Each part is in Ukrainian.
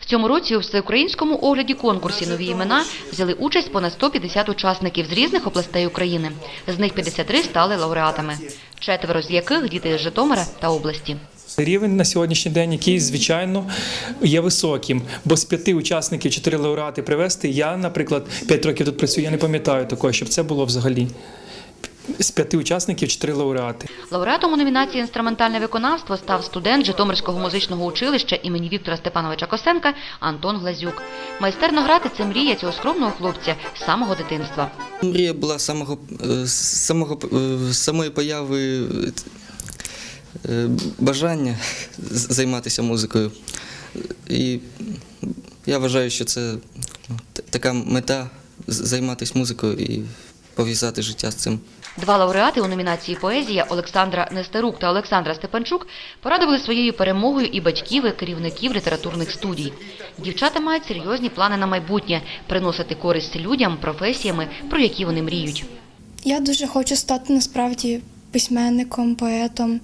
В цьому році у всеукраїнському огляді конкурсі нові імена взяли участь понад 150 учасників з різних областей України. З них 53 стали лауреатами, четверо з яких діти з Житомира та області. Рівень на сьогоднішній день, який звичайно є високим, бо з п'яти учасників чотири лауреати привезти. Я, наприклад, п'ять років тут працюю. Я не пам'ятаю такого, щоб це було взагалі. З п'яти учасників чотири лауреати. Лауреатом у номінації інструментальне виконавство став студент Житомирського музичного училища імені Віктора Степановича Косенка Антон Глазюк. Майстерно грати це мрія цього скромного хлопця з самого дитинства. Мрія була з самого, е, самого е, самої появи е, бажання займатися музикою. І я вважаю, що це така мета займатися музикою і пов'язати життя з цим. Два лауреати у номінації Поезія Олександра Нестерук та Олександра Степанчук порадували своєю перемогою і батьків, і керівників літературних студій. Дівчата мають серйозні плани на майбутнє приносити користь людям професіями, про які вони мріють. Я дуже хочу стати насправді письменником, поетом,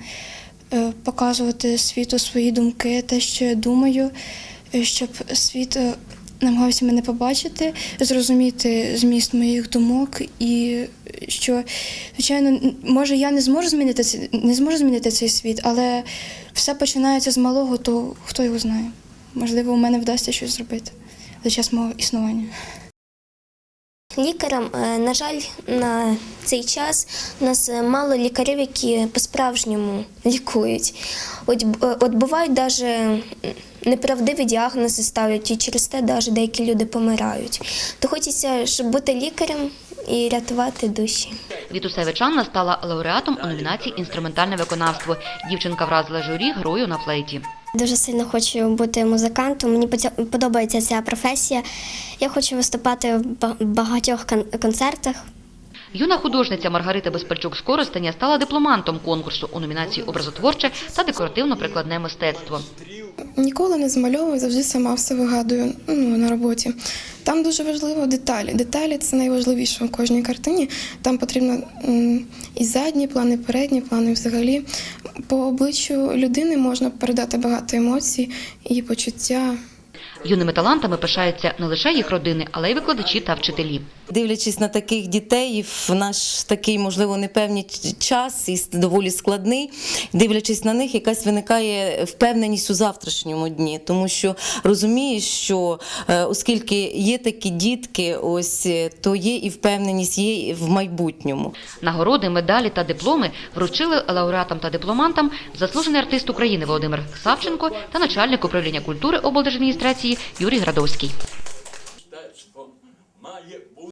е, показувати світу свої думки, те, що я думаю, е, щоб світ е, намагався мене побачити, зрозуміти зміст моїх думок, і що, звичайно, може я не зможу змінити цей- не зможу змінити цей світ, але все починається з малого, то хто його знає. Можливо, у мене вдасться щось зробити за час мого існування. Лікарям, е, на жаль, на цей час у нас мало лікарів, які по-справжньому лікують. От, е, от бувають навіть неправдиві діагнози ставлять, і через те навіть деякі люди помирають. То хочеться, щоб бути лікарем і рятувати душі. Вітусевич Анна стала лауреатом у номінації Інструментальне виконавство. Дівчинка вразила журі грою на флейті. Дуже сильно хочу бути музикантом. Мені подобається ця професія. Я хочу виступати в ба- багатьох концертах. Юна художниця Маргарита Безпальчук з Коростеня стала дипломантом конкурсу у номінації Образотворче та декоративно-прикладне мистецтво. Ніколи не змальовую, завжди сама все вигадую ну, на роботі. Там дуже важливо деталі. Деталі це найважливіше у кожній картині. Там потрібно і задні плани, і передні плани. Взагалі по обличчю людини можна передати багато емоцій і почуття. Юними талантами пишаються не лише їх родини, але й викладачі та вчителі. Дивлячись на таких дітей в наш такий, можливо, непевний час і доволі складний, дивлячись на них, якась виникає впевненість у завтрашньому дні, тому що розумієш, що е, оскільки є такі дітки, ось е, то є і впевненість є і в майбутньому. Нагороди, медалі та дипломи вручили лауреатам та дипломантам заслужений артист України Володимир Савченко та начальник управління культури облдержадміністрації Юрій Градовський.